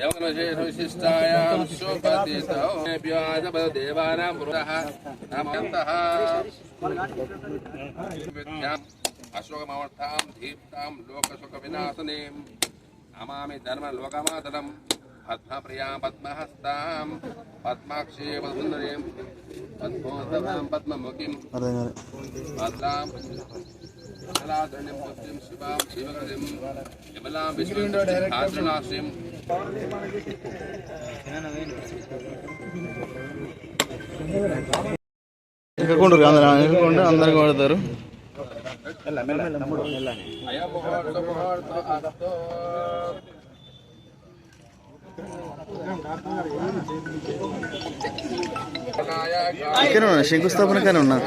यवनशेषविशिष्टायां शुभदितौ देवानां पुरतः नमन्तः अशोकमवस्थां दीप्तां लोकशोकविनाशनीं। नमामि धर्मलोकमातरं। पद्मप्रियाँ पद्महस्तां। पद्माक्षेव सुन्दरीं। पद्मोत्तमां पद्ममुखीं। भद्रां కళాధన్యం భక్తిం శివాం అందరూ ఎక్కుంటే అందరికి వాడతారు ఇక్కడ శంకుస్థాపన కానీ ఉన్నారు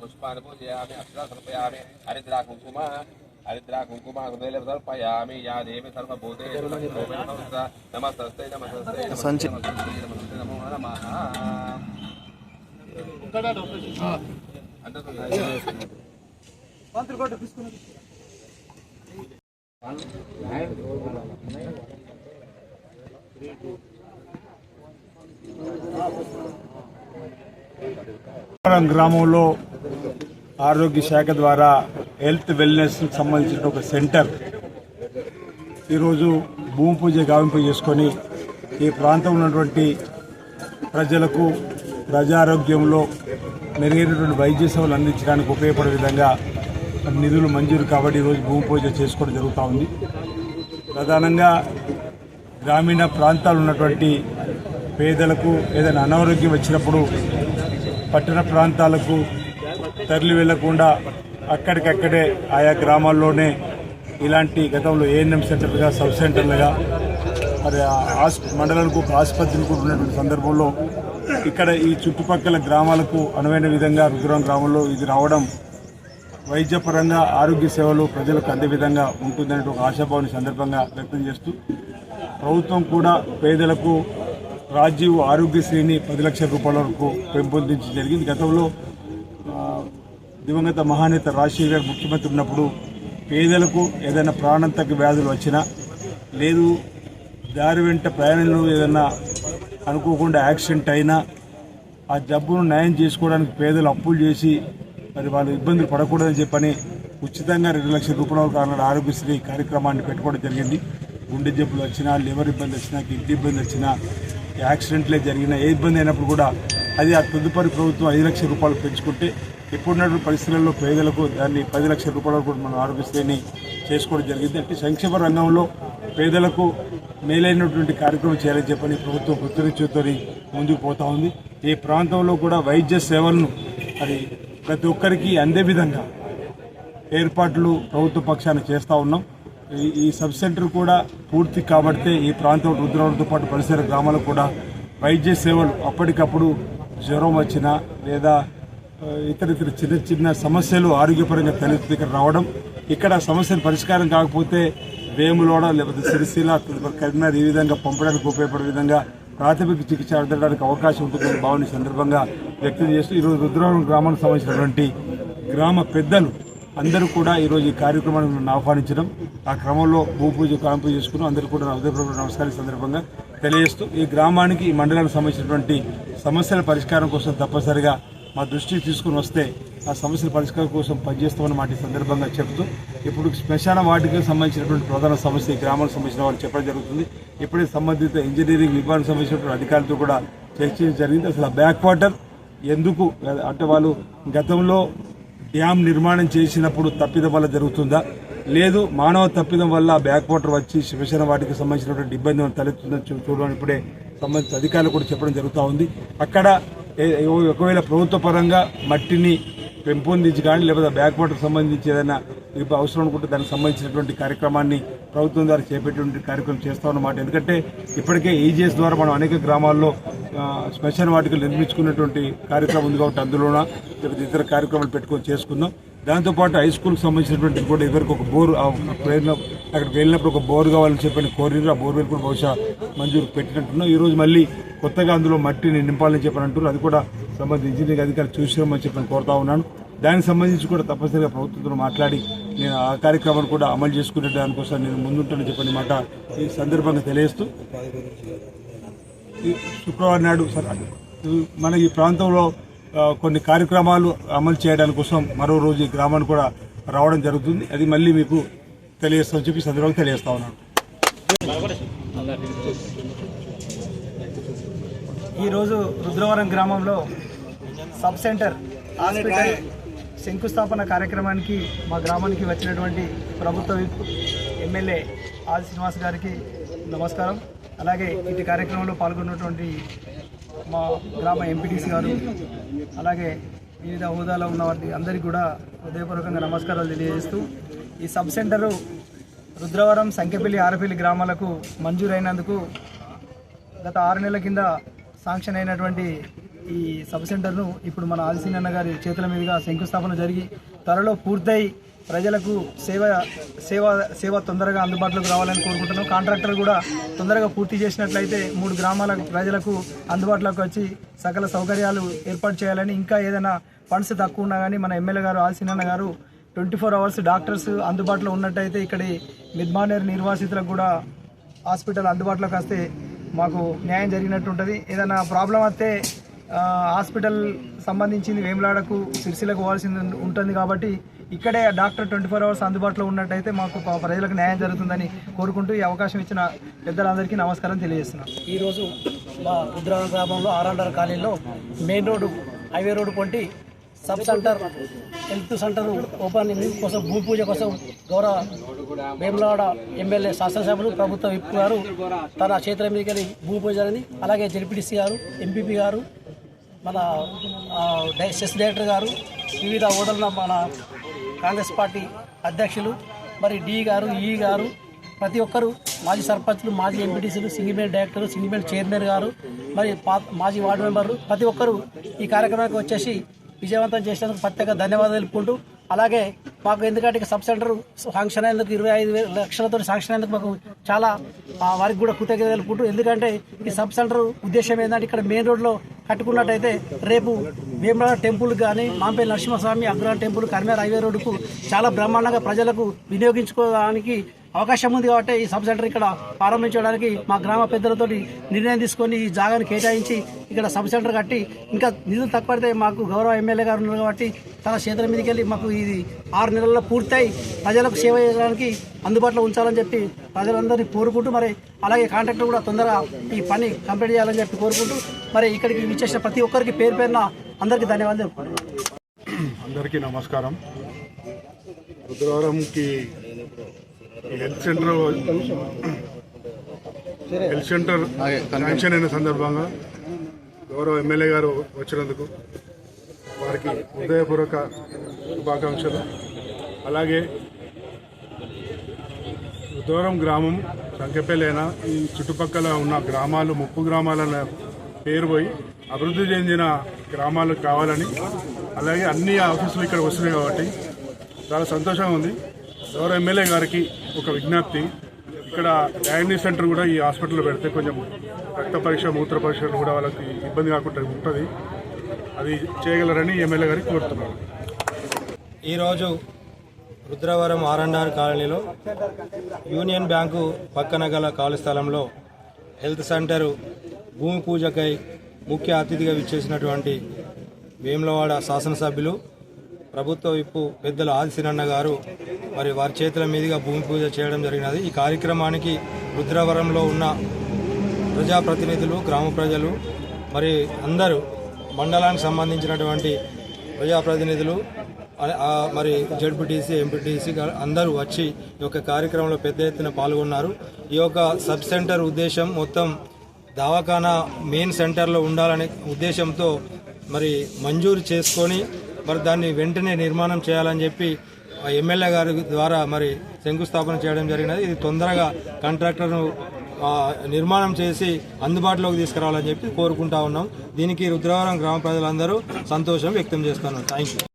పుష్పాన్ని పూజయామి అక్షర సమర్పయామి హరిద్రా కుంకుమ హరిద్రా కుంకుమ హృదయ సమర్పయామి యా దేవి సర్వభూతే నమస్తే నమస్తే నమస్తే నమో నమ అంటే తీసుకున్నాను గ్రామంలో ఆరోగ్య శాఖ ద్వారా హెల్త్ వెల్నెస్ సంబంధించిన ఒక సెంటర్ ఈరోజు భూమి పూజ గావింపు చేసుకొని ఈ ప్రాంతంలో ఉన్నటువంటి ప్రజలకు ప్రజారోగ్యంలో మెరుగైనటువంటి వైద్య సేవలు అందించడానికి ఉపయోగపడే విధంగా నిధులు మంజూరు కాబట్టి ఈరోజు భూమి పూజ చేసుకోవడం జరుగుతూ ఉంది. ప్రధానంగా గ్రామీణ ప్రాంతాలు ఉన్నటువంటి పేదలకు ఏదైనా అనారోగ్యం వచ్చినప్పుడు పట్టణ ప్రాంతాలకు తరలి వెళ్ళకుండా అక్కడికక్కడే ఆయా గ్రామాల్లోనే ఇలాంటి గతంలో ఏఎన్ఎం సెంటర్లుగా సబ్ సెంటర్లుగా మరి ఆ మండలాలకు ఒక ఆసుపత్రులు కూడా ఉన్నటువంటి సందర్భంలో ఇక్కడ ఈ చుట్టుపక్కల గ్రామాలకు అనువైన విధంగా రుద్రం గ్రామంలో ఇది రావడం వైద్యపరంగా ఆరోగ్య సేవలు ప్రజలకు అందే విధంగా ఉంటుందనే ఒక ఆశాభావాన్ని సందర్భంగా వ్యక్తం చేస్తూ ప్రభుత్వం కూడా పేదలకు రాజీవ్ ఆరోగ్యశ్రీని పది లక్షల రూపాయల వరకు పెంపొందించి జరిగింది. గతంలో దివంగత మహానేత రాజశేఖర్ గారు ముఖ్యమంత్రి ఉన్నప్పుడు పేదలకు ఏదైనా ప్రాణాంతక వ్యాధులు వచ్చినా లేదు దారి వెంట ప్రయాణంలో ఏదైనా అనుకోకుండా యాక్సిడెంట్ అయినా ఆ జబ్బును నయం చేసుకోవడానికి పేదలు అప్పులు చేసి మరి వాళ్ళు ఇబ్బందులు పడకూడదని చెప్పని ఉచితంగా రెండు లక్షల రూపాయల వరకు ఆనాడు ఆరోగ్యశ్రీ కార్యక్రమాన్ని పెట్టుకోవడం జరిగింది. గుండె జబ్బులు వచ్చినా లివర్ ఇబ్బంది వచ్చినా కిడ్నీ ఇబ్బంది వచ్చినా యాక్సిడెంట్లే జరిగినా ఏ ఇబ్బంది అయినప్పుడు కూడా అది ఆ తదుపరి ప్రభుత్వం ఐదు లక్షల రూపాయలు పెంచుకుంటే ఇప్పుడున్నటువంటి పరిస్థితుల్లో పేదలకు దాన్ని పది లక్షల రూపాయల వరకు మనం ఆరోగ్యశ్రీని చేసుకోవడం జరిగింది. అంటే సంక్షేమ రంగంలో పేదలకు మేలైనటువంటి కార్యక్రమం చేయాలని చెప్పని ప్రభుత్వం కృతజ్ఞతతో ముందుకు పోతా ఉంది. ఈ ప్రాంతంలో కూడా వైద్య సేవలను అది ప్రతి ఒక్కరికి అందే విధంగా ఏర్పాట్లు ప్రభుత్వ పక్షాన చేస్తూ ఉన్నాం. ఈ- ఈ సబ్ సెంటర్ కూడా పూర్తి కాబట్టే ఈ ప్రాంతం రుద్రవరంతో పాటు పరిసర గ్రామాలకు కూడా వైద్య సేవలు అప్పటికప్పుడు జ్వరం వచ్చినా లేదా ఇతర ఇతర చిన్న చిన్న సమస్యలు ఆరోగ్యపరంగా తలెత్తి ఇక్కడ రావడం ఇక్కడ సమస్యలు పరిష్కారం కాకపోతే వేములోడ లేకపోతే సిరిసిల కరీంనగర్ ఈ విధంగా పంపడానికి ఉపయోగపడే విధంగా ప్రాథమిక చికిత్స అందడానికి అవకాశం ఉంటుందని భావన సందర్భంగా వ్యక్తం చేస్తూ ఈరోజు రుద్రవరం గ్రామానికి సంబంధించినటువంటి గ్రామ పెద్దలు అందరూ కూడా ఈరోజు ఈ కార్యక్రమాన్ని నన్ను ఆహ్వానించడం. ఆ క్రమంలో భూపూజ కాంపు చేసుకుని అందరూ కూడా నా హృదయపూర్వక నమస్కారం సందర్భంగా తెలియజేస్తూ ఈ గ్రామానికి ఈ మండలానికి సంబంధించినటువంటి సమస్యల పరిష్కారం కోసం తప్పనిసరిగా మా దృష్టికి తీసుకుని వస్తే ఆ సమస్యల పరిష్కారం కోసం పనిచేస్తామని మాట సందర్భంగా చెబుతూ ఇప్పుడు శ్మశాన వాటికి సంబంధించినటువంటి ప్రధాన సమస్య ఈ గ్రామానికి సంబంధించిన వాళ్ళు చెప్పడం జరుగుతుంది. ఇప్పుడే సంబంధిత ఇంజనీరింగ్ విభాగానికి సంబంధించినటువంటి అధికారులతో కూడా చర్చించడం జరిగింది. అసలు ఆ బ్యాక్ వాటర్ ఎందుకు? అంటే వాళ్ళు గతంలో డ్యామ్ నిర్మాణం చేసినప్పుడు తప్పిదం వల్ల జరుగుతుందా? లేదు మానవ తప్పిదం వల్ల బ్యాక్ వాటర్ వచ్చి శ్మశాన వాటికి సంబంధించినటువంటి ఇబ్బంది తలెత్తుందని చూ- చూడడం ఇప్పుడే సంబంధించిన అధికారులు కూడా చెప్పడం జరుగుతూ ఉంది. అక్కడ ఒకవేళ ప్రభుత్వ పరంగా మట్టిని పెంపొందించి కానీ లేకపోతే బ్యాక్ వాటర్ సంబంధించి ఏదైనా ఇప్పుడు అవసరం అనుకుంటే దానికి సంబంధించినటువంటి కార్యక్రమాన్ని ప్రభుత్వం ద్వారా చేపట్టేటువంటి కార్యక్రమం చేస్తామన్నమాట. ఎందుకంటే ఇప్పటికే ఈజీఎస్ ద్వారా మనం అనేక గ్రామాల్లో శ్మశాన వాటికలు నిర్మించుకున్నటువంటి కార్యక్రమం ఉంది కాబట్టి అందులోన లేకపోతే ఇతర కార్యక్రమాలు పెట్టుకొని చేసుకుందాం దాంతోపాటు హై స్కూల్కి సంబంధించినటువంటి కూడా ఎవరికి ఒక బోర్ ప్రేరణ అక్కడికి వెళ్ళినప్పుడు ఒక బోర్ కావాలని చెప్పని కోరినారు. ఆ బోర్వెల్ కూడా బహుశా మంజూరు పెట్టినట్టున్నాం. ఈరోజు మళ్ళీ కొత్తగా అందులో మట్టిని నింపాలని చెప్పని అంటున్నారు. అది కూడా సంబంధించి ఇంజనీరింగ్ అధికారులు చూసామని చెప్పని కోరుతా ఉన్నాను. దానికి సంబంధించి కూడా తప్పనిసరిగా ప్రభుత్వంతో మాట్లాడి నేను ఆ కార్యక్రమాన్ని కూడా అమలు చేసుకునే దానికోసం నేను ముందుంటానని చెప్పని మాట ఈ సందర్భంగా తెలియజేస్తూ శుక్రవారం నాడు మన ఈ ప్రాంతంలో కొన్ని కార్యక్రమాలు అమలు చేయడానికి కోసం మరో రోజు ఈ గ్రామాన్ని కూడా రావడం జరుగుతుంది. అది మళ్ళీ మీకు తెలియస్తామని చెప్పి సందర్భంగా తెలియజేస్తా ఉన్నాను. ఈరోజు రుద్రవరం గ్రామంలో సబ్ సెంటర్ హాస్పిటల్ శంకుస్థాపన కార్యక్రమానికి మా గ్రామానికి వచ్చినటువంటి ప్రభుత్వ ఎమ్మెల్యే ఆది శ్రీనివాస్ గారికి నమస్కారం. అలాగే ఇటు కార్యక్రమంలో పాల్గొన్నటువంటి మా గ్రామ ఎంపీటీసీ గారు అలాగే వివిధ హోదాలో ఉన్న వారి అందరికీ కూడా హృదయపూర్వకంగా నమస్కారాలు తెలియజేస్తూ ఈ సబ్ సెంటరు రుద్రవరం సంఖ్యపల్లి ఆరపల్లి గ్రామాలకు మంజూరైనందుకు గత ఆరు నెలల కింద శాంక్షన్ అయినటువంటి ఈ సబ్ సెంటర్ను ఇప్పుడు మన ఆదిశీనన్న గారి చేతుల మీదుగా శంకుస్థాపన జరిగి త్వరలో పూర్తయి ప్రజలకు సేవ సేవ సేవ తొందరగా అందుబాటులోకి రావాలని కోరుకుంటున్నాం. కాంట్రాక్టర్ కూడా తొందరగా పూర్తి చేసినట్లయితే మూడు గ్రామాల ప్రజలకు అందుబాటులోకి వచ్చి సకల సౌకర్యాలు ఏర్పాటు చేయాలని ఇంకా ఏదైనా ఫండ్స్ తక్కువ ఉన్నా కానీ మన ఎమ్మెల్యే గారు ఆల్సినన్న గారు ట్వంటీ ఫోర్ అవర్స్ డాక్టర్స్ అందుబాటులో ఉన్నట్టయితే ఇక్కడి మిద్మానేర్ నిర్వాసితులకు కూడా హాస్పిటల్ అందుబాటులోకి వస్తే మాకు న్యాయం జరిగినట్టు ఉంటుంది ఏదైనా ప్రాబ్లం వస్తే హాస్పిటల్ సంబంధించింది వేములాడకు సిరిసిలకు పోవాల్సింది ఉంటుంది కాబట్టి ఇక్కడే డాక్టర్ ట్వంటీ ఫోర్ అవర్స్ అందుబాటులో ఉన్నట్టయితే మాకు ప్రజలకు న్యాయం జరుగుతుందని కోరుకుంటూ ఈ అవకాశం ఇచ్చిన పెద్దలందరికీ నమస్కారం తెలియజేస్తున్నాను ఈరోజు మా రుద్రాల గ్రామంలో ఆరాండర్ కాలనీలో main road highway road కొంటి sub centre health centre open కోసం భూమి పూజ కోసం గౌరవ వేములవాడ ఎమ్మెల్యే శాసనసభ్యులు ప్రభుత్వ విప్ గారు తన క్షేత్ర మీదకి భూమి పూజ జరిగింది అలాగే జెడ్పీటీసీ గారు ఎంపీపీ గారు మన డై- సెస్ డైరెక్టర్ గారు వివిధ ఓడల మన కాంగ్రెస్ పార్టీ అధ్యక్షులు మరి డి గారు ఈ గారు ప్రతి ఒక్కరు మాజీ సర్పంచ్లు మాజీ ఎంపీటీసీలు సింగిల్మెంట్ డైరెక్టర్ సింగిల్మెంట్ చైర్మన్ గారు మరి మాజీ వార్డు మెంబర్లు ప్రతి ఒక్కరు ఈ కార్యక్రమానికి వచ్చేసి విజయవంతం చేసినందుకు ప్రత్యేక ధన్యవాదాలు తెలుపుకుంటూ అలాగే మాకు ఎందుకంటే సబ్ సెంటర్ శాంక్షన్ అయినందుకు ఇరవై ఐదు లక్షలతో శాంక్షన్ అయినందుకు మాకు చాలా వారికి కూడా కృతజ్ఞత తెలుపుకుంటూ ఎందుకంటే ఈ సబ్ సెంటర్ ఉద్దేశం ఏంటంటే ఇక్కడ మెయిన్ రోడ్లో కట్టుకున్నట్టయితే రేపు వేమల టెంపుల్ కానీ మాంపేలి నరసింహస్వామి అగ్రహారం టెంపుల్ కర్మేర్ హైవే రోడ్డుకు చాలా బ్రహ్మాండంగా ప్రజలకు వినియోగించుకోవడానికి అవకాశం ఉంది కాబట్టి ఈ సబ్ సెంటర్ ఇక్కడ ప్రారంభించడానికి మా గ్రామ పెద్దలతో నిర్ణయం తీసుకొని ఈ జాగాను కేటాయించి ఇక్కడ సబ్ సెంటర్ కట్టి ఇంకా నిధులు తక్కువడితే మాకు గౌరవ ఎమ్మెల్యే గారు ఉన్నారు కాబట్టి తన చేతుల మీదకి వెళ్ళి మాకు ఇది ఆరు నెలల్లో పూర్తయి ప్రజలకు సేవ చేయడానికి అందుబాటులో ఉంచాలని చెప్పి ప్రజలందరినీ కోరుకుంటూ మరి అలాగే కాంట్రాక్టర్ కూడా తొందరగా ఈ పని కంప్లీట్ చేయాలని చెప్పి కోరుకుంటూ మరి ఇక్కడికి విచ్చేసిన ప్రతి ఒక్కరికి పేరు పేరున అందరికీ ధన్యవాదాలు. అందరికీ నమస్కారం. రుద్రవరంకి health centre health centre sanction అయిన సందర్భంగా గౌరవ ఎమ్మెల్యే గారు వచ్చినందుకు వారికి హృదయపూర్వక శుభాకాంక్షలు. అలాగే రుద్రవరం గ్రామం సంఖ్యపేలైన ఈ చుట్టుపక్కల ఉన్న గ్రామాలు ముప్పు గ్రామాల పేరు పోయి అభివృద్ధి చెందిన గ్రామాలు కావాలని అలాగే అన్ని ఆఫీసులు ఇక్కడ వస్తున్నాయి కాబట్టి చాలా సంతోషంగా ఉంది. గౌరవ ఎమ్మెల్యే గారికి ఒక విజ్ఞప్తి. ఇక్కడ డయాగ్నోస్ సెంటర్ కూడా ఈ హాస్పిటల్లో పెడితే కొంచెం రక్త పరీక్ష మూత్ర పరీక్షలు కూడా వాళ్ళకి ఇబ్బంది కాకుండా ఉంటుంది. అది చేయగలరని ఎమ్మెల్యే గారికి కోరుతున్నాను. ఈరోజు రుద్రవరం ఆర్ఎన్ఆర్ కాలనీలో యూనియన్ బ్యాంకు పక్కన గల ఖాళీ స్థలంలో హెల్త్ సెంటర్ భూమి పూజకై ముఖ్య అతిథిగా విచ్చేసినటువంటి వేములవాడ శాసనసభ్యులు ప్రభుత్వ విప్పు పెద్దలు ఆదిశీనన్న గారు మరి వారి చేతుల మీదుగా భూమి పూజ చేయడం జరిగినది. ఈ కార్యక్రమానికి రుద్రవరంలో ఉన్న ప్రజాప్రతినిధులు గ్రామ ప్రజలు మరి అందరూ మండలానికి సంబంధించినటువంటి ప్రజాప్రతినిధులు మరి జడ్పీటీసీ ఎంపీటీసీ అందరూ వచ్చి ఈ యొక్క కార్యక్రమంలో పెద్ద ఎత్తున పాల్గొన్నారు. ఈ యొక్క సబ్ సెంటర్ ఉద్దేశం మొత్తం దవాఖానా మెయిన్ సెంటర్లో ఉండాలనే ఉద్దేశంతో మరి మంజూరు చేసుకొని మరి దాన్ని వెంటనే నిర్మాణం చేయాలని చెప్పి ఎమ్మెల్యే గారి ద్వారా మరి శంకుస్థాపన చేయడం జరిగినది. ఇది తొందరగా కాంట్రాక్టర్ను నిర్మాణం చేసి అందుబాటులోకి తీసుకురావాలని చెప్పి కోరుకుంటా ఉన్నాం. దీనికి రుద్రవరం గ్రామ ప్రజలందరూ సంతోషం వ్యక్తం చేస్తున్నారు. Thank you